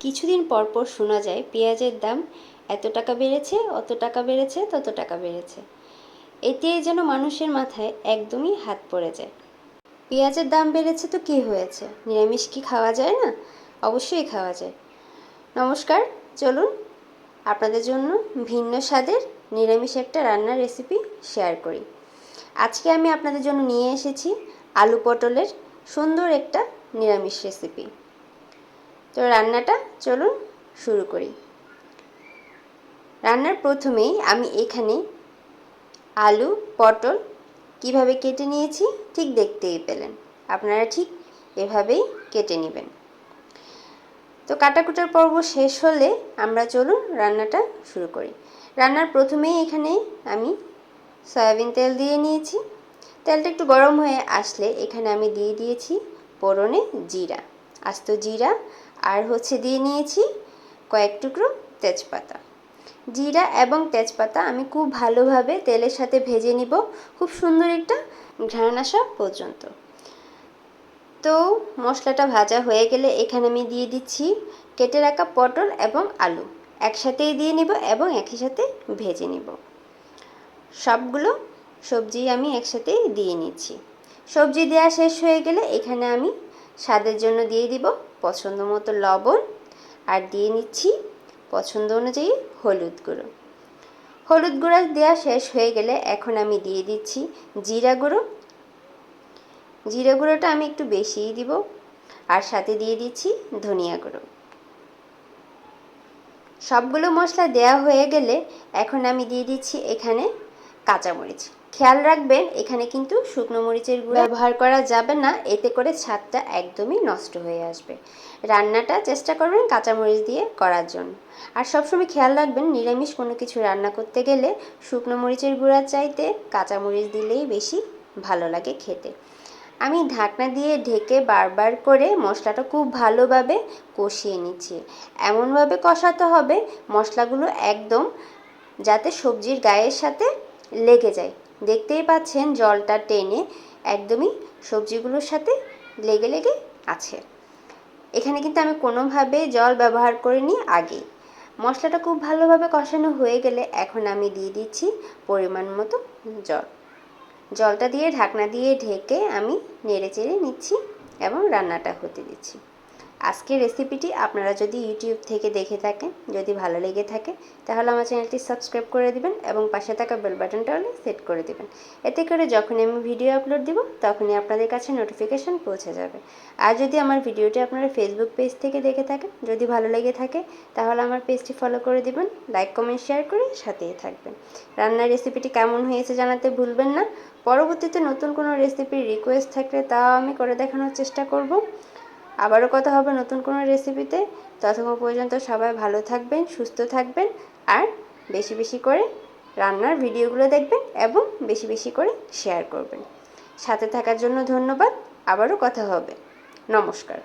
কিছুদিন পর পর শোনা যায়, পেঁয়াজের দাম এত টাকা বেড়েছে, অত টাকা বেড়েছে, তত টাকা বেড়েছে। এতে যেন মানুষের মাথায় একদমই হাত পড়ে যায়। পেঁয়াজের দাম বেড়েছে তো কী হয়েছে? নিরামিষ কি খাওয়া যায় না? অবশ্যই খাওয়া যায়। নমস্কার, চলুন আপনাদের জন্য ভিন্ন স্বাদের নিরামিষ একটা রান্নার রেসিপি শেয়ার করি। আজকে আমি আপনাদের জন্য নিয়ে এসেছি আলু পটলের সুন্দর একটা নিরামিষ রেসিপি তো রান্নাটা চলুন শুরু করি। রান্নার প্রথমেই আমি এখানে আলু, পটল কীভাবে কেটে নিয়েছি ঠিক দেখতেই পেলেন। আপনারা ঠিক এভাবেই কেটে নেবেন। তো কাটাকুটার পর্ব শেষ হলে আমরা চলুন রান্নাটা শুরু করি। রান্নার প্রথমেই এখানে আমি সয়াবিন তেল দিয়ে নিয়েছি। তেলটা একটু গরম হয়ে আসলে এখানে আমি দিয়ে দিয়েছি পোড়নে জিরা। আস্ত জিরা আর হচ্ছে দিয়ে নিয়েছি কয়েক টুকরো তেজপাতা। জিরা এবং তেজপাতা আমি খুব ভালোভাবে তেলের সাথে ভেজে নিব খুব সুন্দর একটা ঘ্রাণ আসা পর্যন্ত। তো মশলাটা ভাজা হয়ে গেলে এখানে আমি দিয়ে দিচ্ছি কেটে রাখা পটল এবং আলু। একসাথেই দিয়ে নিব এবং একই সাথে ভেজে নিব। সবগুলো সবজি আমি একসাথে দিয়ে নিচ্ছি। সবজি দেওয়া শেষ হয়ে গেলে এখানে আমি স্বাদের জন্য দিয়ে দিব পছন্দ মতো লবণ আর দিয়ে নিচ্ছি পছন্দ অনুযায়ী হলুদ গুঁড়ো। হলুদ গুঁড়ো দেওয়া শেষ হয়ে গেলে এখন আমি দিয়ে দিচ্ছি জিরা গুঁড়ো। জিরা গুঁড়োটা আমি একটু বেশিই দিব আর সাথে দিয়ে দিচ্ছি ধনিয়া গুঁড়ো। সবগুলো মশলা দেওয়া হয়ে গেলে এখন আমি দিয়ে দিচ্ছি এখানে কাঁচামরিচ। খেয়াল রাখবেন, এখানে কিন্তু শুকনো মরিচের গুঁড়ো ব্যবহার করা যাবে না, এতে করে স্বাদটা একদমই নষ্ট হয়ে আসবে। রান্নাটা চেষ্টা করবেন কাঁচামরিচ দিয়ে করার জন্য। আর সবসময় খেয়াল রাখবেন, নিরামিষ কোনো কিছু রান্না করতে গেলে শুকনো মরিচের গুঁড়ার চাইতে কাঁচামরিচ দিলেই বেশি ভালো লাগে খেতে। আমি ঢাকনা দিয়ে ঢেকে বারবার করে মশলাটা খুব ভালোভাবে কষিয়ে নিচ্ছি। এমনভাবে কষাতে হবে, মশলাগুলো একদম যাতে সবজির গায়ের সাথে লেগে যায়। দেখতেই পাচ্ছেন জলটা টেনে একদমই সবজিগুলোর সাথে লেগে লেগে আছে। এখানে কিন্তু আমি কোনোভাবে জল ব্যবহার করিনি আগে মশলাটা খুব ভালোভাবে কষানো হয়ে গেলে এখন আমি দিয়ে দিচ্ছি পরিমাণ মতো জল। জলটা দিয়ে ঢাকনা দিয়ে ঢেকে আমি নেড়ে চেড়ে নিচ্ছি এবং রান্নাটা হতে দিচ্ছি। আজকের রেসিপিটি আপনারা যদি ইউটিউব থেকে দেখে থাকেন, যদি ভালো লেগে থাকে, তাহলে আমার চ্যানেলটি সাবস্ক্রাইব করে দিবেন এবং পাশে থাকা বেল বাটনটা হলে সেট করে দিবেন। এতে করে যখনই আমি ভিডিও আপলোড দিব, তখনই আপনাদের কাছে নোটিফিকেশান পৌঁছে যাবে। আর যদি আমার ভিডিওটি আপনারা ফেসবুক পেজ থেকে দেখে থাকেন, যদি ভালো লেগে থাকে, তাহলে আমার পেজটি ফলো করে দিবেন লাইক কমেন্ট শেয়ার করে সাথেই থাকবেন। রান্নার রেসিপিটি কেমন হয়েছে জানাতে ভুলবেন না। পরবর্তীতে নতুন কোনো রেসিপির রিকোয়েস্ট থাকলে তাও আমি করে দেখানোর চেষ্টা করব। আবারও কথা হবে নতুন কোনো রেসিপিতে ততক্ষণ পর্যন্ত সবাই ভালো থাকবেন, সুস্থ থাকবেন আর বেশি বেশি করে রান্নার ভিডিওগুলো দেখবেন এবং বেশি বেশি করে শেয়ার করবেন। সাথে থাকার জন্য ধন্যবাদ। আবারও কথা হবে। নমস্কার।